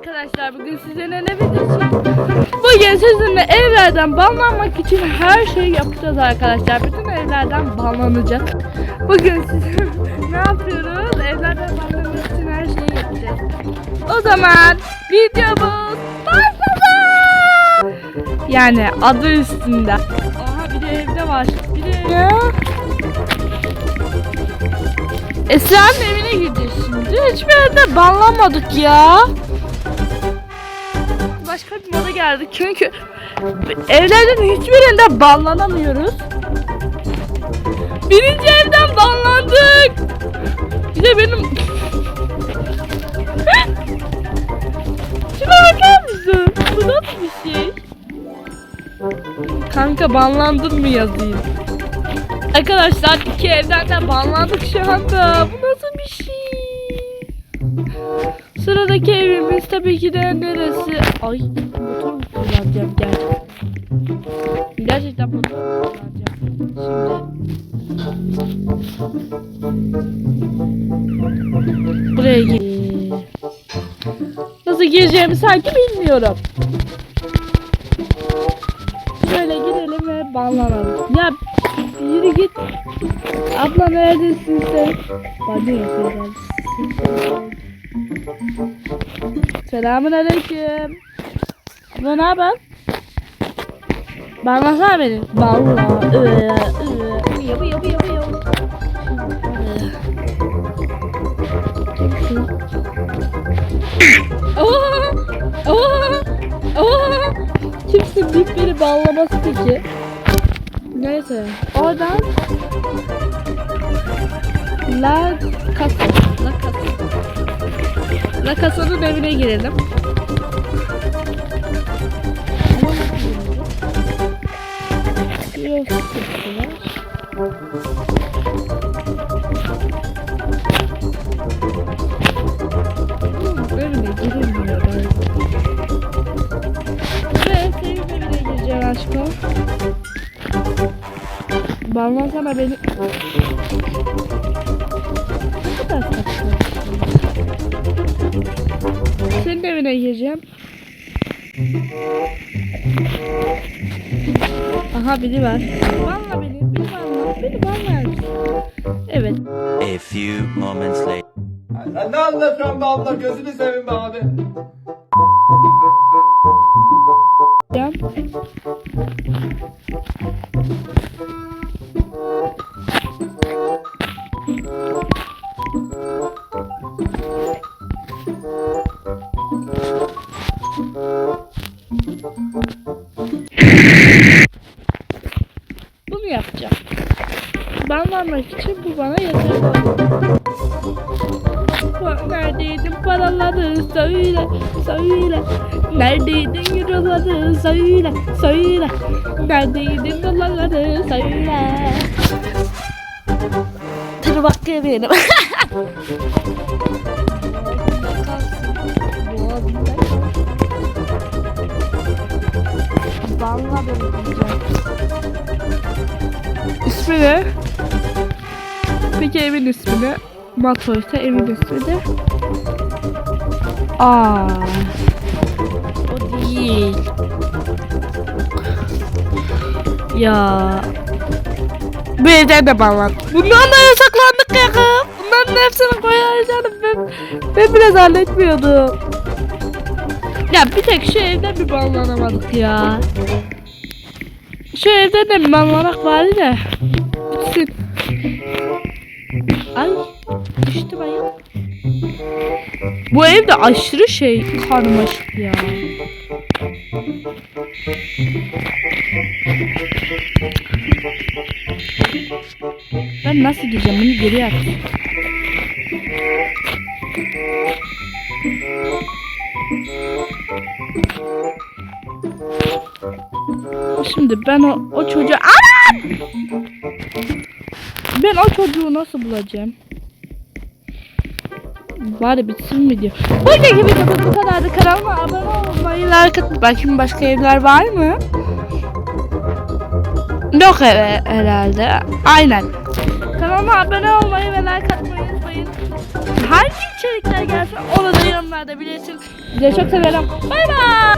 arkadaşlar bugün sizinle ne videosu? Bugün sizinle evlerden banlanmak için her şeyi yapacağız arkadaşlar. Bütün evlerden banlanacak. Bugün size ne yapıyoruz? Evlerden banlanmak için her şeyi yapacağız. O zaman videomuz başlasın. Yani adı üstünde. Aha bir de evde var. Bir de ya. Esra'nın evine gideceğiz şimdi. Hiçbir yerde banlamadık ya. Başka bir moda geldik çünkü evlerden hiçbirinde banlanamıyoruz. Birinci evden banlandık. Bir de benim... Şuna bakar mısın? Bu nasıl bir şey? Kanka banlandın mı yazayım? Arkadaşlar iki evden de banlandık şu anda. Bu nasıl bir şey? Sıradaki evimiz tabii ki de neresi? Ay motor mu kullanacağım gerçekten? Gerçekten motor mu kullanacağım? Şimdi buraya gir. Nasıl gireceğimi sanki bilmiyorum. Şöyle girelim ve banlanalım. Ya yürü git. Abla neredesin sen? Bana ya Selamun aleyküm. Ne haber? Banlasana beni. Iı. Bıya bıya bıya bıya. Kimsin deyip beni bağlaması peki? Neyse. Oradan La Casa La Casa'nın evine girelim. Yok, Evine girilmiyor. Ve senin evine gireceğim aşkım. Bağlansana beni. Senin evine gireceğim. Aha biri var. Banla beni. Beni banla. Beni banla. Evet. A few moments later. Sen ne anlatıyorsun be abla gözünü seveyim be abi. Banlanmak için bu bana yeterli. Pa- Neredeydin? Paraları söyle söyle. Neredeydin? Euroları söyle söyle. Neredeydin? Dolarları söyle. Dur bak benim Vallahi böyle. İsmi ne? Peki evin ismi ne? Matoysa evin ismi de. Aa. O değil. Ya. Bu evden de bağlan. Bundan da yasaklandık ya kız. Bunların hepsini koyacağım. Ben, ben bile zannetmiyordum. Ya bir tek şu evden bir bağlanamadık ya. Şu evden de bir bağlanak bari de. Düştü bayım. Bu evde aşırı şey karmaşık ya. Ben nasıl gireceğim bunu geri at. Şimdi ben o, o çocuğu... Anam! Ben o çocuğu nasıl bulacağım? Bari bitsin mi diyor. Buradaki videomuz bu kadardı. Kanalıma abone olmayı, like atmayı. Bakayım başka evler var mı? Yok he- herhalde. Aynen. Kanalıma abone olmayı ve like atmayı unutmayın. hangi içerikler gelsin onu da yorumlarda belirtin. Sizi çok seviyorum. Bay bay.